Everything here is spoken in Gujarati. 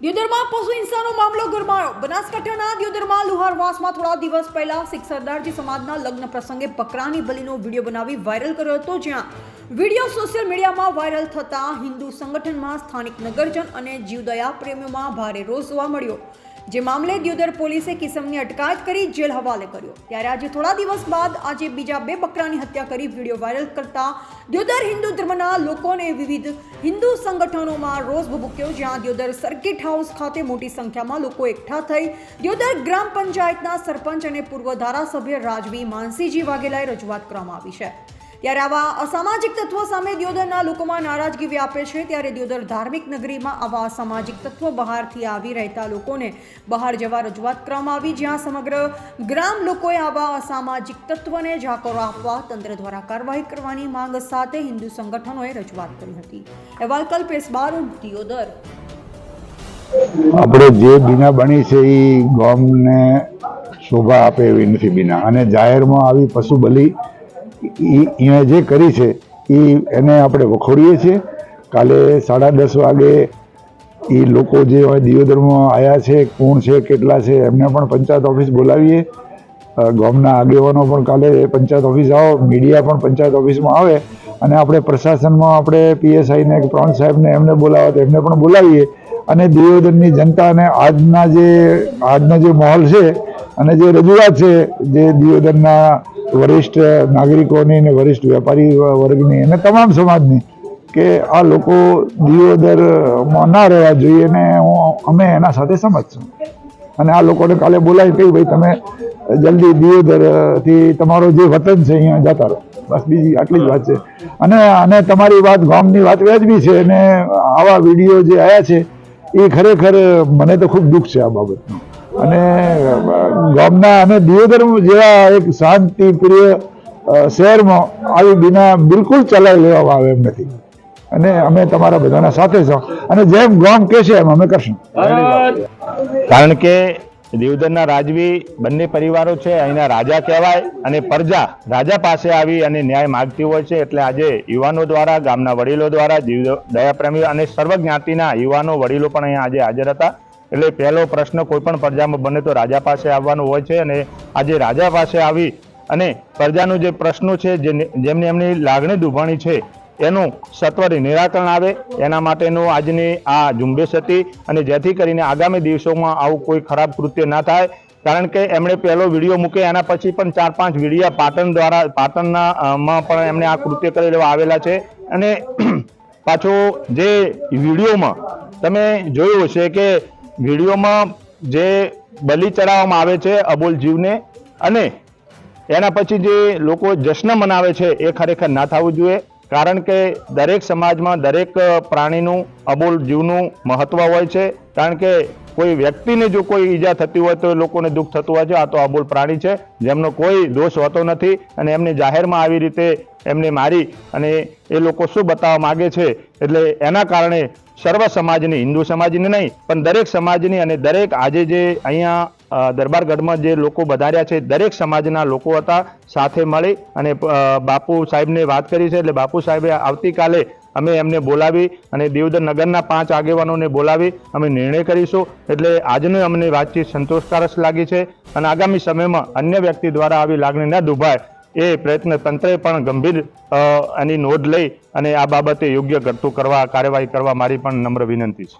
દિયોદરમાં પશુ હિંસાનો મામલો ગરમાયો. બનાસકાંઠાના દિયોદરમાં લુહારવાસમાં થોડા દિવસ પહેલા શીખ સરદારજી સમાજના લગ્ન પ્રસંગે બકરાની બલીનો વીડિયો બનાવી વાયરલ કર્યો હતો, જ્યાં વીડિયો સોશિયલ મીડિયામાં વાયરલ થતા હિન્દુ સંગઠનમાં સ્થાનિક નગરજન અને જીવદયા પ્રેમીઓમાં ભારે રોષ જોવા મળ્યો. જે મામલે દિયોદર પોલીસે કિસમની અટકાયત કરી જેલ હવાલે કર્યો. ત્યારે આજે થોડા દિવસ બાદ આજે બીજા બે બકરાની હત્યા કરી વીડિયો વાયરલ કરતા દિયોદર હિન્દુ ધર્મના લોકોને વિવિધ હિન્દુ સંગઠનોમાં રોષ ભભૂક્યો, જ્યાં દિયોદર સર્કિટ હાઉસ ખાતે મોટી સંખ્યામાં લોકો એકઠા થઈ દિયોદર ગ્રામ પંચાયતના સરપંચ અને પૂર્વ ધારાસભ્ય રાજવી માનસીજી વાઘેલાએ રજૂઆત કરવામાં આવી છે. ત્યારે આવા અસામાજિક તત્વો સામે દિયોદરના લોકોમાં નારાજગી વ્યાપે છે. ત્યારે દિયોદર ધાર્મિક નગરીમાં આવા અસામાજિક તત્વો બહારથી આવી રહેતા લોકોને બહાર જવા રજૂઆત કરવામાં આવી, જ્યાં સમગ્ર ગ્રામ લોકોએ આવા અસામાજિક તત્વને જાકરો આપવા તંત્ર દ્વારા કાર્યવાહી કરવાની માંગ સાથે હિન્દુ સંગઠનોએ રજૂઆત કરી હતી. અહેવાલ કલ્પેશ બારોટ, દિયોદર. આપણે જે બીના બની છે એ ગોમને શોભા આપે એવી નથી બીના. અને જાહેરમાં આવી પશુ બલિ એણે જે કરી છે એ એને આપણે વખોડીએ છીએ. કાલે સાડા દસ વાગે એ લોકો જે હોય દિયોદરમાં આવ્યા છે, કોણ છે, કેટલા છે, એમને પણ પંચાયત ઓફિસ બોલાવીએ. ગામના આગેવાનો પણ કાલે પંચાયત ઓફિસ આવો, મીડિયા પણ પંચાયત ઓફિસમાં આવે અને આપણે પ્રશાસનમાં આપણે પીએસઆઈને કે પ્રાંત સાહેબને એમને બોલાવે તો એમને પણ બોલાવીએ. અને દિયોદરની જનતાને આજના જે, આજનો જે માહોલ છે અને જે રજૂઆત છે, જે દિયોદરના વરિષ્ઠ નાગરિકોની ને વરિષ્ઠ વેપારી વર્ગની અને તમામ સમાજની કે આ લોકો દિયોદરમાં ના રહેવા જોઈએ ને હું, અમે એના સાથે સમજશું અને આ લોકોને કાલે બોલાવી કહ્યું, ભાઈ, તમે જલ્દી દિયોદરથી તમારો જે વતન છે, અહીંયા જતા રહો. બસ બીજી આટલી જ વાત છે. અને અને તમારી વાત, ગામની વાત વ્યાજબી છે અને આવા વીડિયો જે આવ્યા છે, એ ખરેખર મને તો ખૂબ દુઃખ છે આ બાબતનું. અને ગામના અને દિયોદર જેવા એક શાંતિ પ્રિય શહેરમાં આવી બીના બિલકુલ ચલાવી લેવામાં આવે એમ નથી. અને અમે તમારા બધાના સાથે છો અને જેમ ગામ કહેશે એમ અમે કરશું. કારણ કે દેવધરના રાજવી બંને પરિવારો છે અહીંના રાજા કહેવાય અને પ્રજા રાજા પાસે આવી અને ન્યાય માગતી હોય છે એટલે આજે યુવાનો દ્વારા ગામના વડીલો દ્વારા દીવ દયાપ્રેમી અને સર્વ જ્ઞાતિના યુવાનો વડીલો પણ અહીંયા આજે હાજર હતા. એટલે પહેલો પ્રશ્ન કોઈ પણ પ્રજામાં બને તો રાજા પાસે આવવાનો હોય છે અને આજે રાજા પાસે આવી અને પ્રજાનું જે પ્રશ્નો છે, જે જેમની એમની લાગણી દુભાણી છે, એનું સત્વરે નિરાકરણ આવે. એના માટેનું આજની આ ઝુંબેશ હતી અને જેથી કરીને આગામી દિવસોમાં આવું કોઈ ખરાબ કૃત્ય ના થાય. કારણ કે એમણે પહેલો વીડિયો મૂકે, એના પછી પણ ચાર પાંચ વિડીયા પાટણ દ્વારા પાટણના માં પણ એમણે આ કૃત્ય કરી આવેલા છે. અને પાછો જે વિડીયોમાં તમે જોયું હશે કે વિડીયોમાં જે બલિ ચડાવવામાં આવે છે અબોલ જીવને અને એના પછી જે લોકો જશ્ન મનાવે છે એ ખરેખર ના થવું જોઈએ. કારણ કે દરેક સમાજમાં દરેક પ્રાણીનું, અબોલ જીવનું મહત્ત્વ હોય છે. કારણ કે કોઈ વ્યક્તિને જો કોઈ ઈજા થતી હોય તો એ લોકોને દુઃખ થતું હોય છે. આ તો અબોલ પ્રાણી છે. જેમનો કોઈ દોષ હોતો નથી અને એમને જાહેરમાં આવી રીતે એમને મારી અને એ લોકો શું બતાવવા માગે છે? એટલે એના કારણે સર્વ સમાજની, હિન્દુ સમાજની નહીં, પણ દરેક સમાજની અને દરેક આજે જે અહીંયા દરબારગઢમાં જે લોકો વધાર્યા છે, દરેક સમાજના લોકો હતા, સાથે મળી અને બાપુ સાહેબને વાત કરી છે, એટલે બાપુ સાહેબે આવતીકાલે અમે એમને બોલાવી અને દેવદર નગરના પાંચ આગેવાનોને બોલાવી અમે નિર્ણય કરીશું, એટલે આજની અમને વાતચીત સંતોષકારક લાગી છે અને આગામી સમયમાં અન્ય વ્યક્તિ દ્વારા આવી લાગણી ન દુભાય. એ પ્રયત્ન તંત્રે પણ ગંભીર એની નોંધ લઈ અને આ બાબતે યોગ્ય ઘટતું કરવા, કાર્યવાહી કરવા મારી પણ નમ્ર વિનંતી છે.